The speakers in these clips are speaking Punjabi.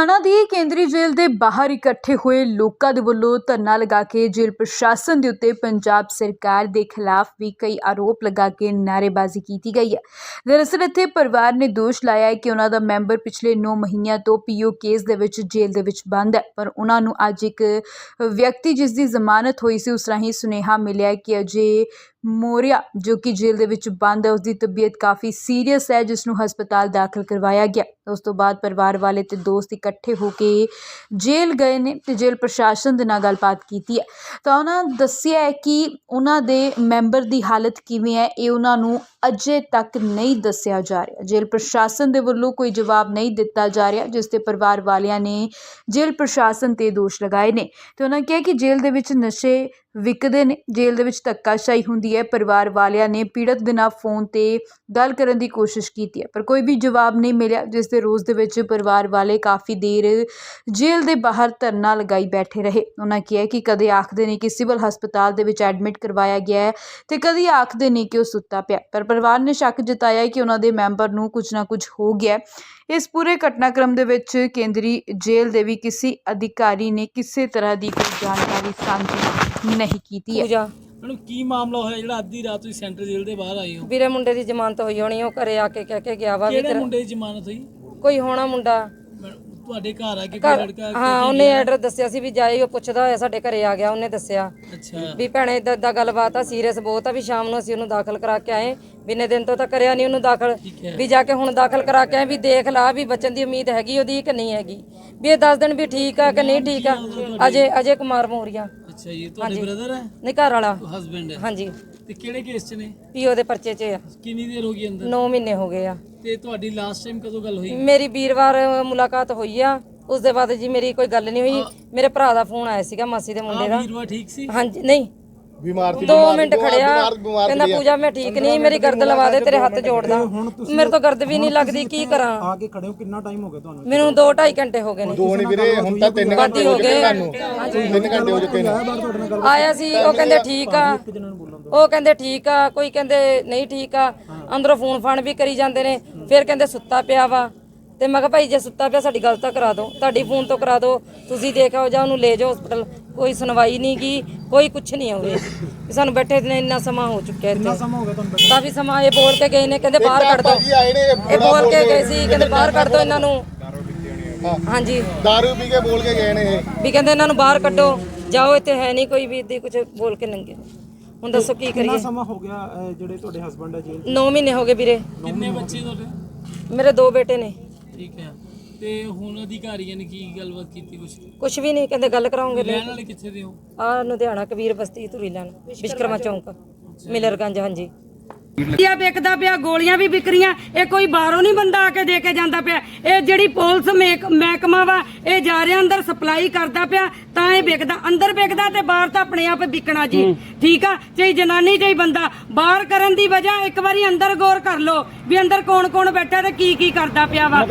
ਲੁਧਿਆਣਾ ਦੀ ਕੇਂਦਰੀ ਜੇਲ੍ਹ ਦੇ ਬਾਹਰ ਇਕੱਠੇ ਹੋਏ ਲੋਕਾਂ ਦੇ ਵੱਲੋਂ ਧਰਨਾ ਲਗਾ ਕੇ ਜੇਲ੍ਹ ਪ੍ਰਸ਼ਾਸਨ ਦੇ ਉੱਤੇ ਪੰਜਾਬ ਸਰਕਾਰ ਦੇ ਖਿਲਾਫ ਵੀ ਕਈ ਆਰੋਪ ਲਗਾ ਕੇ ਨਾਅਰੇਬਾਜ਼ੀ ਕੀਤੀ ਗਈ ਹੈ। ਦਰਅਸਲ ਇੱਥੇ ਪਰਿਵਾਰ ਨੇ ਦੋਸ਼ ਲਾਇਆ ਹੈ ਕਿ ਉਹਨਾਂ ਦਾ ਮੈਂਬਰ ਪਿਛਲੇ 9 ਮਹੀਨਿਆਂ ਤੋਂ ਪੀਓ ਕੇਸ ਦੇ ਵਿੱਚ ਜੇਲ੍ਹ ਦੇ ਵਿੱਚ ਬੰਦ ਹੈ, ਪਰ ਉਹਨਾਂ ਨੂੰ ਅੱਜ ਇੱਕ ਵਿਅਕਤੀ ਜਿਸ ਦੀ ਜ਼ਮਾਨਤ ਹੋਈ ਸੀ, ਉਸ ਰਾਹੀਂ ਸੁਨੇਹਾ ਮਿਲਿਆ ਕਿ ਅਜੇ ਮੋਰਿਆ, ਜੋ ਕਿ ਜੇਲ੍ਹ ਦੇ ਵਿੱਚ ਬੰਦ ਹੈ, ਉਸ ਦੀ ਤਬੀਅਤ ਕਾਫੀ ਸੀਰੀਅਸ ਹੈ, ਜਿਸ ਨੂੰ ਹਸਪਤਾਲ ਦਾਖਲ ਕਰਵਾਇਆ ਗਿਆ। ਉਸ ਤੋਂ ਬਾਅਦ ਪਰਿਵਾਰ ਵਾਲੇ ਅਤੇ ਦੋਸਤ ਇਕੱਠੇ ਹੋ ਕੇ ਜੇਲ੍ਹ ਗਏ ਨੇ ਅਤੇ ਜੇਲ੍ਹ ਪ੍ਰਸ਼ਾਸਨ ਦੇ ਨਾਲ ਗੱਲਬਾਤ ਕੀਤੀ ਹੈ। ਤਾਂ ਉਹਨਾਂ ਦੱਸਿਆ ਹੈ ਕਿ ਉਹਨਾਂ ਦੇ ਮੈਂਬਰ ਦੀ ਹਾਲਤ ਕਿਵੇਂ ਹੈ, ਇਹ ਉਹਨਾਂ ਨੂੰ ਅਜੇ ਤੱਕ ਨਹੀਂ ਦੱਸਿਆ ਜਾ ਰਿਹਾ। ਜੇਲ੍ਹ ਪ੍ਰਸ਼ਾਸਨ ਦੇ ਵੱਲੋਂ ਕੋਈ ਜਵਾਬ ਨਹੀਂ ਦਿੱਤਾ ਜਾ ਰਿਹਾ, ਜਿਸ ਤੇ ਪਰਿਵਾਰ ਵਾਲਿਆਂ ਨੇ ਜੇਲ੍ਹ ਪ੍ਰਸ਼ਾਸਨ ਤੇ ਦੋਸ਼ ਲਗਾਏ ਨੇ। ਤੇ ਉਹਨਾਂ ਕਿਹਾ ਕਿ ਜੇਲ੍ਹ ਦੇ ਵਿੱਚ ਨਸ਼ੇ ਵਿਕਦੇ ਨੇ। ਜੇਲ੍ਹ ਦੇ ਵਿੱਚ ਧੱਕਾਸ਼ਾਹੀ ਹੁੰਦੀ ਹੈ। ਪਰਿਵਾਰ ਵਾਲਿਆਂ ਨੇ ਪੀੜਤ ਦੇ ਨਾਲ ਫੋਨ ਤੇ ਗੱਲ ਕਰਨ ਦੀ ਕੋਸ਼ਿਸ਼ ਕੀਤੀ ਹੈ। ਪਰ ਕੋਈ ਵੀ ਜਵਾਬ ਨਹੀਂ ਮਿਲਿਆ, ਜਿਸ ਦੇ ਰੋਜ਼ ਦੇ ਵਿੱਚ ਪਰਿਵਾਰ ਵਾਲੇ ਕਾਫੀ ਦੇਰ ਜੇਲ੍ਹ ਦੇ ਬਾਹਰ ਧਰਨਾ ਲਗਾਈ ਬੈਠੇ ਰਹੇ। ਉਹਨਾਂ ਕਿਹਾ ਕਿ ਕਦੇ ਆਖਦੇ ਨੇ ਕਿ ਸਿਵਲ ਹਸਪਤਾਲ ਦੇ ਵਿੱਚ ਐਡਮਿਟ ਕਰਵਾਇਆ ਗਿਆ ਹੈ ਤੇ ਕਦੇ ਆਖਦੇ ਨੇ ਕਿ ਉਹ ਸੁੱਤਾ ਪਿਆ। ਪਰ ਪਰਿਵਾਰ ਨੇ ਸ਼ੱਕ ਜਤਾਇਆ ਕਿ ਉਹਨਾਂ ਦੇ ਮੈਂਬਰ ਨੂੰ ਕੁਝ ਨਾ ਕੁਝ ਹੋ ਗਿਆ ਇਸ ਪੂਰੇ ਘਟਨਾਕ੍ਰਮ ਦੇ ਵਿੱਚ ਕੇਂਦਰੀ ਜੇਲ੍ਹ ਦੇ ਵੀ ਕਿਸੇ ਅਧਿਕਾਰੀ ਨੇ ਕਿਸੇ ਤਰ੍ਹਾਂ ਦੀ ਕੋਈ ਜਾਣਕਾਰੀ ਸਾਂਝੀ ਨਹੀਂ ਕੀਤੀ ਹੈ। ਪੂਜਾ। ਮੈਡਮ ਕੀ ਮਾਮਲਾ ਹੋਇਆ ਜਿਹੜਾ ਅੱਧੀ ਰਾਤ ਤੁਸੀਂ ਸੈਂਟਰ ਜੇਲ੍ਹ ਦੇ ਬਾਹਰ ਆਏ ਹੋ? ਵੀਰੇ ਮੁੰਡੇ ਦੀ ਜ਼ਮਾਨਤ ਹੋਈ ਹੋਣੀ ਉਹ ਘਰੇ ਆ ਕੇ ਕਹਿ ਕੇ ਗਿਆ ਵਾ ਵੀ ਕਿਹੜੇ ਤੇਰਾ ਮੁੰਡੇ ਦੀ ਜ਼ਮਾਨਤ ਹੋਈ? ਕੋਈ ਹੋਣਾ ਮੁੰਡਾ। ਤੁਹਾਡੇ ਘਰ ਆ ਕੇ ਕੋਈ ਘਰ- ਲੜਕਾ ਹਾਂ ਉਹਨੇ ਐਡਰੈਸ ਦੱਸਿਆ ਸੀ ਵੀ ਜਾਏ ਉਹ ਪੁੱਛਦਾ ਹੋਇਆ ਸਾਡੇ ਘਰੇ ਆ ਗਿਆ ਉਹਨੇ ਦੱਸਿਆ। ਅੱਛਾ। ਵੀ ਭੈਣੇ ਇਦਾਂ ਦਾ ਗੱਲਬਾਤ ਆ ਸੀਰੀਅਸ ਬਹੁਤ ਆ ਵੀ ਸ਼ਾਮ ਨੂੰ ਅਸੀਂ ਉਹਨੂੰ ਦਾਖਲ ਕਰਾ ਕੇ ਆਏ। ਬਿਨੇ ਦਿਨ ਤੋਂ ਤਾਂ ਕਰਿਆ ਨਹੀਂ ਉਹਨੂੰ ਦਾਖਲ। ਠੀਕ ਹੈ। ਵੀ ਜਾ ਕੇ ਹੁਣ ਦਾਖਲ ਕਰਾ ਕੇ ਆਏ ਵੀ ਦੇਖ ਲਾ ਵੀ ਬਚਨ ਦੀ ਉਮੀਦ ਹੈਗੀ ਉਹਦੀ ਕਿ ਨਹੀਂ ਹੈਗੀ। ਵੀ ਇਹ ਦੱਸ ਦਿਨ ਵੀ ਠੀਕ ਆ ਕਿ ਨਹੀਂ ਠੀਕ ਆ। ਅਜੇ ਅਜੇ ਕੁਮਾਰ ਮੋਰੀਆ। ਅੱਛਾ ਜੀ ਤੁਹਾਡੇ ਬ੍ਰਦਰ ਹੈ? ਨਹੀਂ ਘਰ ਵਾਲਾ। ਹਸਬੰਡ ਹੈ। ਹਾਂਜੀ। ਤੇ ਕਿਹੜੇ ਕੇਸ 'ਚ ਨੇ? ਪੀਓ ਦੇ ਪਰਚੇ 'ਚ ਆ। ਕਿੰਨੀ ਦੇਰ ਹੋ ਗਈ ਅੰਦਰ? 9 ਮਹੀਨੇ ਹੋ ਗਏ ਆ। ਤੇ ਤੁਹਾਡੀ ਲਾਸਟ ਟਾਈਮ ਕਦੋਂ ਗੱਲ ਹੋਈ? ਮੇਰੀ ਵੀਰਵਾਰ ਮੁਲਾਕਾਤ ਹੋਈ ਆ। ਉਸ ਦੇ ਬਾਅਦ ਜੀ ਮੇਰੀ ਕੋਈ ਗੱਲ ਨਹੀਂ ਹੋਈ। ਮੇਰੇ ਭਰਾ ਦਾ ਫੋਨ ਆਇਆ ਸੀਗਾ ਮਾਸੀ ਦੇ ਮੁੰਡੇ ਦਾ। ਵੀਰਵਾ ਠੀਕ ਸੀ? ਹਾਂਜੀ ਨਹੀਂ। ਬਿਮਾਰ ਸੀ 2 ਮਿੰਟ ਖੜਿਆ। ਕਹਿੰਦਾ ਪੂਜਾ ਮੈਂ ਠੀਕ ਨਹੀਂ ਮੇਰੀ ਗਰਦ ਲਵਾ ਦੇ ਤੇਰੇ ਹੱਥ ਜੋੜਦਾ ਮੇਰੇ ਤੋਂ ਗਰਦ ਵੀ ਨਹੀਂ ਲੱਗਦੀ ਕੀ ਕਰਾਂ? ਆ ਕੇ ਖੜੇ ਹੋ? ਕਿੰਨਾ ਟਾਈਮ ਹੋ ਗਿਆ ਤੁਹਾਨੂੰ? ਮੈਨੂੰ 2 2.5 ਘੰਟੇ ਹੋ ਗਏ ਨੇ। ਦੋ ਨਹੀਂ ਵੀਰੇ ਹੁਣ ਤਾਂ ਤਿੰਨ ਵਾਦੀ ਹੋ ਗਏ ਤਿੰਨ ਘੰਟੇ ਹੋ ਚੁੱਕੇ ਨੇ। ਆਇਆ ਸੀ ਉਹ ਕਹਿੰਦੇ ਠੀਕ ਆ। ਉਹ ਕਹਿੰਦੇ ਠੀਕ ਆ ਕੋਈ ਕਹਿੰਦੇ ਨਹੀਂ ਠੀਕ ਆ। ਅੰਦਰੋਂ ਫੋਨ ਫਾਨ ਵੀ ਕਰੀ ਜਾਂਦੇ ਨੇ। ਫਿਰ ਕਹਿੰਦੇ ਸੁੱਤਾ ਪਿਆ ਵਾ। ਤੇ ਮੈਂ ਕਿਹਾ ਭਾਈ ਜੇ ਸੁੱਤਾ ਪਿਆ ਸਾਡੀ ਗੱਲ ਤਾਂ ਕਰਾ ਦਿਓ। ਤੁਹਾਡੀ ਫੋਨ ਤੋਂ ਕਰਾ ਦਿਓ। ਤੁਸੀਂ ਦੇਖ ਆਓ ਜਾਂ ਉਹਨੂੰ ਲੈ ਜਾਓ ਹਸਪੀਟਲ ਕੋਈ ਸੁਣਵਾਈ ਨਹੀਂ ਗੀ ਕੋਈ ਕੁਝ ਨਹੀਂ ਹੋਵੇ ਸਾਨੂੰ ਬੈਠੇ ਨੇ ਇੰਨਾ ਸਮਾਂ ਹੋ ਚੁੱਕਿਆ ਇੱਥੇ। ਸਮਾਂ ਹੋ ਗਿਆ ਤੁਹਾਨੂੰ ਬੈਠੇ। ਕਾਫੀ ਸਮਾਂ ਇਹ ਬੋਲ ਕੇ ਗਏ ਨੇ ਕਹਿੰਦੇ ਬਾਹਰ ਕੱਢ ਦਿਓ। ਇਹ ਬੋਲ ਕੇ ਗਏ ਸੀ ਕਹਿੰਦੇ ਬਾਹਰ ਕੱਢ ਦਿਓ ਇਹਨਾਂ ਨੂੰ। ਹਾਂਜੀ। ਦਾਰੂ ਪੀ ਕੇ ਬੋਲ ਕੇ ਗਏ ਨੇ ਇਹ। ਵੀ ਕਹਿੰਦੇ ਇਹਨਾਂ ਨੂੰ ਬਾਹਰ ਕੱਢੋ। ਜਾਓ ਇੱਥੇ ਹੈ ਨਹੀਂ ਕੋਈ ਵੀ ਇੱਦਾਂ ਕੁਝ ਬੋਲ ਕੇ ਨੰਗੇ ਹੁਣ ਦੱਸੋ ਕੀ ਕਿੰਨਾ ਕਰੀਏ? ਸਮਾਂ ਹੋ ਗਿਆ ਜਿਹੜੇ ਤੁਹਾਡੇ ਹਸਬੰਡ ਹੈ ਜੇਲ੍ਹ 9 ਮਹੀਨੇ ਹੋ ਗਏ ਵੀਰੇ। ਕਿੰਨੇ ਬੱਚੇ ਤੁਹਾਡੇ? ਮੇਰੇ ਦੋ ਬੇਟੇ ਨੇ। ਠੀਕ ਹੈ। ਤੇ ਹੁਣ ਅਧਿਕਾਰੀਆਂ ਨੇ ਕੀ ਗੱਲਬਾਤ ਕੀਤੀ ਕੁਛ? ਕੁਝ ਵੀ ਨਹੀਂ ਕਹਿੰਦੇ ਗੱਲ ਕਰਾਉਂਗੇ। ਰਹਿਣ ਵਾਲੇ ਕਿੱਥੇ ਦੇ ਹੋ? ਆ ਲੁਧਿਆਣਾ ਕਬੀਰ ਬਸਤੀ ਧੂਰੀ ਲੈਣ ਵਿਸ਼ਕਰਮਾ ਚੌਂਕ ਮਿਲਰਗੰਜ ਹਾਂਜੀ। ਆ ਵਿਕਦਾ ਪਿਆ ਗੋਲੀਆਂ ਵੀ ਵਿਕਰੀਆਂ। ਇਹ ਕੋਈ ਬਾਹਰੋਂ ਨਹੀਂ ਬੰਦਾ ਆ ਕੇ ਦੇ ਕੇ ਜਾਂਦਾ ਪਿਆ। ਇਹ ਜਿਹੜੀ ਪੁਲਿਸ ਮਹਿਕ- ਮਹਿਕਮਾ ਵਾ ਇਹ ਜਾ ਰਿਹਾ ਅੰਦਰ ਸਪਲਾਈ ਕਰਦਾ ਪਿਆ ਤਾਂ ਇਹ ਵਿਕਦਾ। ਅੰਦਰ ਵਿਕਦਾ ਤੇ ਬਾਹਰ ਤਾਂ ਆਪਣੇ ਆਪ ਵਿਕਣਾ ਜੀ। ਠੀਕ ਆ? ਚਾਹੀ ਜਨਾਨੀ ਚਾਹੀ ਬੰਦਾ ਬਾਹਰ ਕਰਨ ਦੀ ਵਜ੍ਹਾ ਇੱਕ ਵਾਰੀ ਅੰਦਰ ਗੌਰ ਕਰ ਲਓ ਵੀ ਅੰਦਰ ਕੌਣ ਕੌਣ ਬੈਠਾ ਤੇ ਕੀ ਕੀ ਕਰਦਾ ਪਿਆ ਵਾ।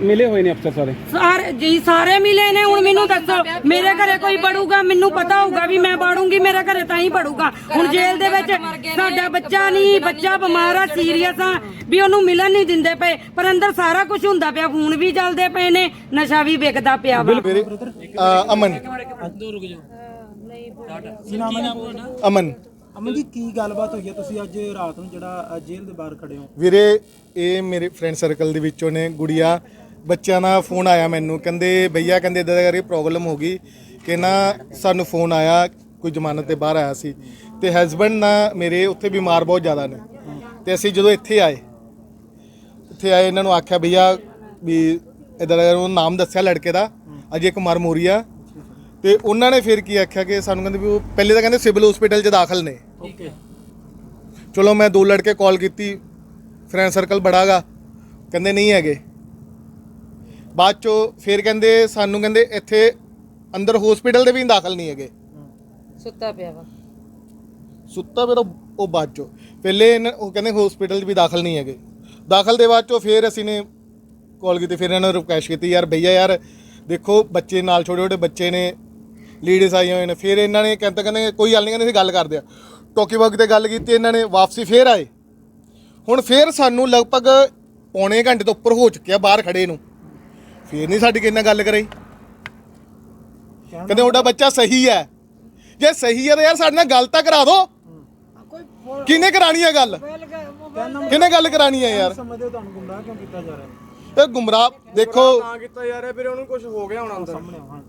ਮਿਲੇ ਹੋਏ ਨੇ ਅਫਸਰ ਸਾਰੇ? ਸਾਰੇ ਜੀ ਸਾਰੇ ਮਿਲੇ ਨੇ। ਹੁਣ ਮੈਨੂੰ ਦੱਸੋ ਮੇਰੇ ਘਰੇ ਕੋਈ ਬੜੂਗਾ ਮੈਨੂੰ ਪਤਾ ਹੋਊਗਾ ਵੀ ਮੈਂ ਬਾੜੂੰਗੀ ਮੇਰੇ ਘਰੇ ਤਾਂ ਹੀ ਬੜੂਗਾ ਹੁਣ ਜੇਲ੍ਹ ਦੇ ਵਿੱਚ ਸਾਡਾ ਬੱਚਾ ਨਹੀਂ ਬੱਚਾ ਬਿਮਾਰ ਆ ਸੀਰੀਅਸ ਆ ਵੀ ਉਹਨੂੰ ਮਿਲਣ ਨਹੀਂ ਦਿੰਦੇ ਪਏ ਪਰ ਅੰਦਰ ਸਾਰਾ ਕੁਝ ਹੁੰਦਾ ਪਿਆ ਫੋਨ ਵੀ ਚੱਲਦੇ ਪਏ ਨੇ ਨਸ਼ਾ ਵੀ ਵਿਕਦਾ ਪਿਆ ਵਾ। ਮੇਰੇ ਅ, ਅਮਨ। ਦੋ ਰੁਕ ਜਾਓ। ਕੀ ਨਾਮ ਤੁਹਾਡਾ ਅਮਨ। ਅਮਨ ਜੀ ਕੀ ਗੱਲਬਾਤ ਹੋਈ ਹੈ ਤੁਸੀਂ ਅੱਜ ਰਾਤ ਨੂੰ ਜਿਹੜਾ ਜੇਲ੍ਹ ਦੇ ਬਾਹਰ ਖੜੇ ਹੋ। ਵੀਰੇ ਇਹ ਮੇਰੇ ਫਰੈਂਡ ਸਰਕਲ ਦੇ ਵਿੱਚੋਂ ਨੇ ਗੁੜੀਆ। ਬੱਚਿਆਂ ਦਾ ਫੋਨ ਆਇਆ ਮੈਨੂੰ। ਕਹਿੰਦੇ ਭਈਆ ਕਹਿੰਦੇ ਇਦਾਂ ਕਰਕੇ ਪ੍ਰੋਬਲਮ ਹੋ ਗਈ ਕਿ ਨਾ ਸਾਨੂੰ ਫੋਨ ਆਇਆ ਕੋਈ ਜ਼ਮਾਨਤ ਤੇ ਬਾਹਰ ਆਇਆ ਸੀ। ਤੇ ਹਸਬੰਡ ਨਾ ਮੇਰੇ ਉੱਥੇ ਬਿਮਾਰ ਬਹੁਤ ਜ਼ਿਆਦਾ ਨੇ। ਤੇ ਅਸੀਂ ਜਦੋਂ ਇੱਥੇ ਆਏ ਇੱਥੇ ਆਏ ਇਹਨਾਂ ਨੂੰ ਆਖਿਆ ਭਈਆ ਵੀ ਦਾ ਉਹ ਨਾਮ ਦੱਸਿਆ ਲੜਕੇ ਦਾ ਅਜੇ ਕੁਮਾਰ ਮੋਰੀਆ। ਤੇ ਉਹਨਾਂ ਨੇ ਫਿਰ ਕੀ ਆਖਿਆ ਕਿ ਸਾਨੂੰ ਕਹਿੰਦੇ ਵੀ ਉਹ ਪਹਿਲੇ ਤਾਂ ਕਹਿੰਦੇ ਸਿਵਲ ਹਸਪੀਟਲ 'ਚ ਦਾਖਲ ਨੇ। ਹੈ। ਚਲੋ ਮੈਂ ਦੋ ਲੜਕੇ ਕਾਲ ਕੀਤੀ ਫਰੈਂਡ ਸਰਕਲ ਬੜਾਗਾ ਕਹਿੰਦੇ ਨਹੀਂ ਹੈਗੇ। ਬਾਅਦ ਚੋਂ ਫਿਰ ਕਹਿੰਦੇ ਸਾਨੂੰ ਕਹਿੰਦੇ ਇੱਥੇ ਅੰਦਰ ਹਸਪੀਟਲ ਦੇ ਵੀ ਦਾਖਲ ਨਹੀਂ ਹੈਗੇ। ਸੁੱਤਾ ਪਿਆ ਵਾ। ਸੁੱਤਾ ਫਿਰ ਉਹ ਬਾਅਦ ਚੋਂ। ਪਹਿਲੇ ਇਹਨਾਂ- ਉਹ ਕਹਿੰਦੇ ਹਸਪੀਟਲ 'ਚ ਵੀ ਦਾਖਲ ਨਹੀਂ ਹੈਗੇ। ਦਾਖਲ ਦੇ ਬਾਅਦ ਚੋਂ ਫਿਰ ਅਸੀਂ ਨੇ ਕਾਲ ਕੀਤੀ, ਫਿਰ ਇਹਨਾਂ ਨੂੰ ਰਿਕੁਐਸਟ ਕੀਤੀ, ਯਾਰ ਭਈਆ ਯਾਰ, ਦੇਖੋ ਬੱਚੇ ਨਾਲ ਛੋਟੇ ਛੋਟੇ ਬੱਚੇ ਨੇ ਲੀਡਸ ਆਏ ਹੋਏ ਨੇ। ਫਿਰ ਇਹਨਾਂ ਨੇ ਕਹਿੰਦਾ, ਕਹਿੰਦੇ, ਕੋਈ ਗੱਲ ਨਹੀਂ, ਕਹਿੰਦੇ ਅਸੀਂ ਗੱਲ ਕਰਦੇ ਆ ਟੋਕੀ ਵਗ ਤੇ ਗੱਲ ਕੀਤੀ, ਇਹਨਾਂ ਨੇ ਵਾਪਸੀ ਫਿਰ ਆਏ। ਹੁਣ ਫਿਰ ਸਾਨੂੰ ਲਗਭਗ ਪੌਣੇ ਘੰਟੇ ਤੋਂ ਉੱਪਰ ਹੋ ਚੁੱਕਿਆ ਬਾਹਰ ਖੜੇ ਨੂੰ। ਫਿਰ ਨਹੀਂ ਸਾਡੀ ਕਿੰਨਾ ਗੱਲ ਕਰਾਈ। ਕਹਿੰਦੇ, ਤੁਹਾਡਾ ਬੱਚਾ ਸਹੀ ਹੈ। ਜੇ ਸਹੀ ਹੈ ਤਾਂ ਯਾਰ ਸਾਡੇ ਨਾਲ ਗੱਲ ਤਾਂ ਕਰਾ ਦਿਓ। ਕਿਹਨੇ ਕਰਾਣੀ ਹੈ ਗੱਲ? ਕਿਹਨੇ ਗੱਲ ਕਰਾਣੀ ਹੈ ਯਾਰ? ਸਮਝਦੇ ਹੋ ਤੁਹਾਨੂੰ ਗੁੰਮਰਾਹ ਕਿਉਂ ਕੀਤਾ ਜਾ ਰਿਹਾ? ਹੈ ਇਹ ਗੁੰਮਰਾਹ ਦੇਖੋ। ਤਾਂ ਕੀਤਾ ਯਾਰ ਵੀਰੇ ਉਹਨੂੰ ਕੁਝ ਹੋ ਗਿਆ ਹੋਣਾ ਅੰਦਰ? ਸਾਹਮਣੇ ਆਓ, ਹਾਂ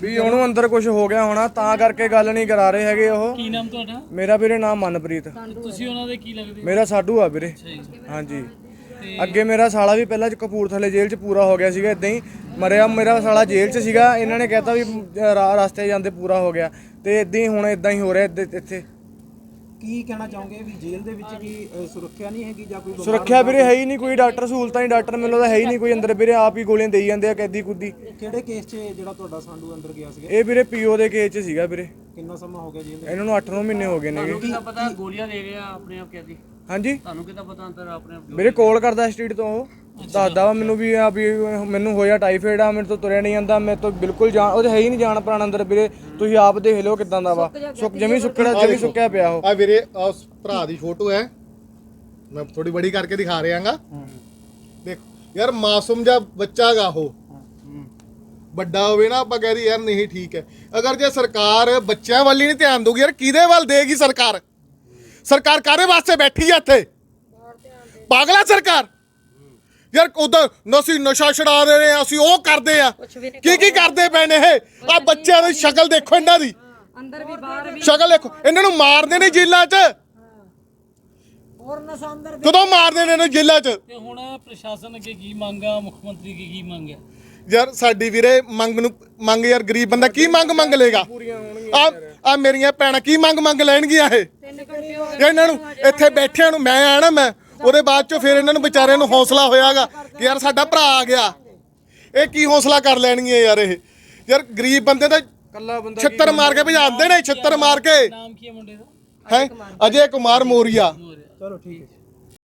ਵੀ ਉਹਨੂੰ ਅੰਦਰ ਕੁਝ ਹੋ ਗਿਆ ਹੋਣਾ ਤਾਂ ਕਰਕੇ ਗੱਲ ਨਹੀਂ ਕਰਾ ਰਹੇ ਹੈਗੇ ਉਹ। ਕੀ ਨਾਮ ਤੁਹਾਡਾ? ਮੇਰਾ ਵੀਰੇ ਨਾਮ ਮਨਪ੍ਰੀਤ। ਤੁਸੀਂ ਉਹਨਾਂ ਦੇ ਕੀ ਲੱਗਦੇ? ਮੇਰਾ ਸਾਡੂ ਆ ਵੀਰੇ। ਹਾਂਜੀ। ਅੱਗੇ ਮੇਰਾ ਸਾਲਾ ਵੀ ਪਹਿਲਾਂ ਚ ਕਪੂਰਥਲੇ ਜੇਲ੍ਹ ਚ ਪੂਰਾ ਹੋ ਗਿਆ ਸੀਗਾ ਇਦਾਂ ਹੀ ਮਰਿਆ ਮੇਰਾ ਸਾਲਾ ਜੇਲ੍ਹ ਚ ਸੀਗਾ ਇਹਨਾਂ ਨੇ ਕਹਿਤਾ ਵੀ ਰਸਤੇ ਜਾਂਦੇ ਪੂਰਾ ਹੋ ਗਿਆ। ਤੇ ਇਦਾਂ ਹੀ ਹੁਣ ਇਦਾਂ ਹੀ ਹੋ ਰਿਹਾ ਇੱਥੇ। ਕੀ ਕਹਿਣਾ ਚਾਹੋਗੇ ਵੀ ਜੇਲ੍ਹ ਦੇ ਵਿੱਚ ਕੀ ਅ, ਸੁਰੱਖਿਆ ਨਹੀਂ ਹੈਗੀ ਜਾਂ ਕੋਈ ਬਿਮਾਰ ਸੁਰੱਖਿਆ ਵੀਰੇ ਹੈ ਹੀ ਨਹੀਂ ਕੋਈ ਡਾਕਟਰ ਸਹੂਲਤਾਂ ਹੀ ਡਾਕਟਰ ਮੈਨੂੰ ਤਾਂ ਹੈ ਹੀ ਨਹੀਂ ਕੋਈ ਅੰਦਰ ਵੀਰੇ ਆਪ ਹੀ ਗੋਲੀਆਂ ਦੇਈ ਜਾਂਦੇ ਆ ਕੈਦੀ ਕੁੱਦੀ। ਕਿਹੜੇ ਕੇਸ 'ਚ ਜਿਹੜਾ ਤੁਹਾਡਾ ਸਾਂਢੂ ਅੰਦਰ ਗਿਆ ਸੀਗਾ? ਇਹ ਵੀਰੇ ਪੀਓ ਦੇ ਕੇਸ ਚ ਸੀਗਾ ਵੀਰੇ। ਕਿੰਨਾ ਸਮਾਂ ਹੋ ਗਿਆ ਜੇਲ੍ਹ ਦੇ ਇਹਨਾਂ ਨੂੰ 8-9 ਮਹੀਨੇ ਹੋ ਗਏ ਨੇ ਕਿਹਦਾ ਪਤਾ ਗੋਲੀਆਂ ਦੇ ਰਿਹਾ ਆਪਣੇ ਆਪ ਕਿਹਾ ਹਾਂਜੀ। ਤੁਹਾਨੂੰ ਕਿਹਦਾ ਪਤਾ ਅੰਦਰ ਆਪਣੇ ਆਪ ਮੇਰੇ ਕੋਲ ਕਰਦਾ ਸਟਰੀਟ ਤੋਂ ਉਹ। ਦੱਸਦਾ ਵਾ ਮੈਨੂੰ ਵੀ ਆ ਵੀ ਮੈਨੂੰ ਹੋਇਆ ਟਾਈਫਾਇਡ ਆ ਮੇਰੇ ਤੋਂ ਤੁਰਿਆ ਨਹੀਂ ਜਾਂਦਾ ਮੇਰੇ ਤੋਂ ਬਿਲਕੁਲ ਜਾਣ ਉਹ ਹੈ ਹੀ ਨਹੀਂ ਜਾਣ ਪ੍ਰਾਣ ਅੰਦਰ ਵੀਰੇ ਤੁਸੀਂ ਆਪ ਦੇਖ ਲਿਓ ਕਿਦਾਂ ਦਾ ਵਾ। ਸੁੱਕ ਜਮੀ ਸੁੱਕੜਾ ਜਮੀ ਸੁੱਕਿਆ ਪਿਆ ਉਹ। ਆ ਵੀਰੇ ਉਸ ਭਰਾ ਦੀ ਫੋਟੋ ਹੈ। ਮੈਂ ਥੋੜੀ ਬੜੀ ਕਰਕੇ ਦਿਖਾ ਰਿਹਾਗਾ ਦੇਖ ਯਾਰ ਮਾਸੂਮ ਜਿਹਾ ਬੱਚਾ ਗਾ ਉਹ। ਵੱਡਾ ਹੋਵੇ ਨਾ ਆਪਾਂ ਕਹਦੇ ਯਾਰ ਨਹੀਂ ਠੀਕ ਹੈ। ਅਗਰ ਜੇ ਸਰਕਾਰ ਬੱਚਿਆਂ ਵੱਲ ਹੀ ਨਹੀਂ ਧਿਆਨ ਦਊਗੀ ਯਾਰ ਕਿਹਦੇ ਵੱਲ ਦੇਗੀ ਸਰਕਾਰ? ਸਰਕਾਰ ਕਾਰੇ ਵਾਸਤੇ ਬੈਠੀ ਹੈ ਇੱਥੇ? ਪਾਗਲਾ ਸਰਕਾਰ। ਯਾਰ ਉਧਰ ਨਸੀ ਨਸ਼ਾ ਛਡਾ ਰਹੇ ਨੇ ਅਸੀਂ ਉਹ ਕਰਦੇ ਆ ਕੀ ਕੀ ਕਰਦੇ ਪਏ ਨੇ ਇਹ? ਆ ਬੱਚਿਆਂ ਦੀ ਸ਼ਕਲ ਦੇਖੋ ਇਹਨਾਂ ਦੀ। ਅੰਦਰ ਵੀ ਬਾਹਰ ਵੀ ਸ਼ਕਲ ਦੇਖੋ। ਇਹਨਾਂ ਨੂੰ ਮਾਰਦੇ ਨੇ ਜੇਲਾਂ 'ਚ। ਕਦੋਂ ਮਾਰਦੇ ਨੇ ਇਹਨੂੰ ਜੇਲਾਂ 'ਚ? ਤੇ ਹੁਣ ਪ੍ਰਸ਼ਾਸਨ ਅੱਗੇ ਕੀ ਮੰਗਾ ਮੁੱਖ ਮੰਤਰੀ ਕੀ ਕੀ ਮੰਗਿਆ ਯਾਰ ਸਾਡੀ ਵੀਰੇ ਮੰਗ ਨੂੰ ਮੰਗ ਯਾਰ ਗਰੀਬ ਬੰਦਾ ਕੀ ਮੰਗ ਮੰਗ ਲੇਗਾ? ਆ ਆ ਮੇਰੀਆਂ ਭੈਣਾਂ ਕੀ ਮੰਗ ਮੰਗ ਲੈਣਗੀਆਂ ਇਹ? ਇਹਨਾਂ ਨੂੰ ਇੱਥੇ ਬੈਠਿਆਂ ਨੂੰ ਮੈਂ ਆਣਾ ਮੈਂ। ਉਹਦੇ ਬਾਅਦ ਚੋਂ ਫਿਰ ਇਹਨਾਂ ਨੂੰ ਵਿਚਾਰਿਆਂ ਨੂੰ ਹੌਸਲਾ ਹੋਇਆਗਾ ਕਿ ਯਾਰ ਸਾਡਾ ਭਰਾ ਆ ਗਿਆ। ਇਹ ਕੀ ਹੌਸਲਾ ਕਰ ਲੈਣਗੀਆਂ ਯਾਰ ਇਹ? ਯਾਰ ਗਰੀਬ ਬੰਦੇ ਤਾਂ ਕੱਲਾ ਬੰਦਾ ਛਿੱਤਰ ਮਾਰ ਕੇ ਭਜਾਉਂਦੇ ਨੇ ਛਿੱਤਰ ਮਾਰ ਕੇ। ਨਾਮ ਕੀ ਹੈ ਮੁੰਡੇ ਦਾ? ਹੈ? ਅਜੇ ਕੁਮਾਰ ਮੋਰੀਆ। ਚਲੋ ਠੀਕ ਹੈ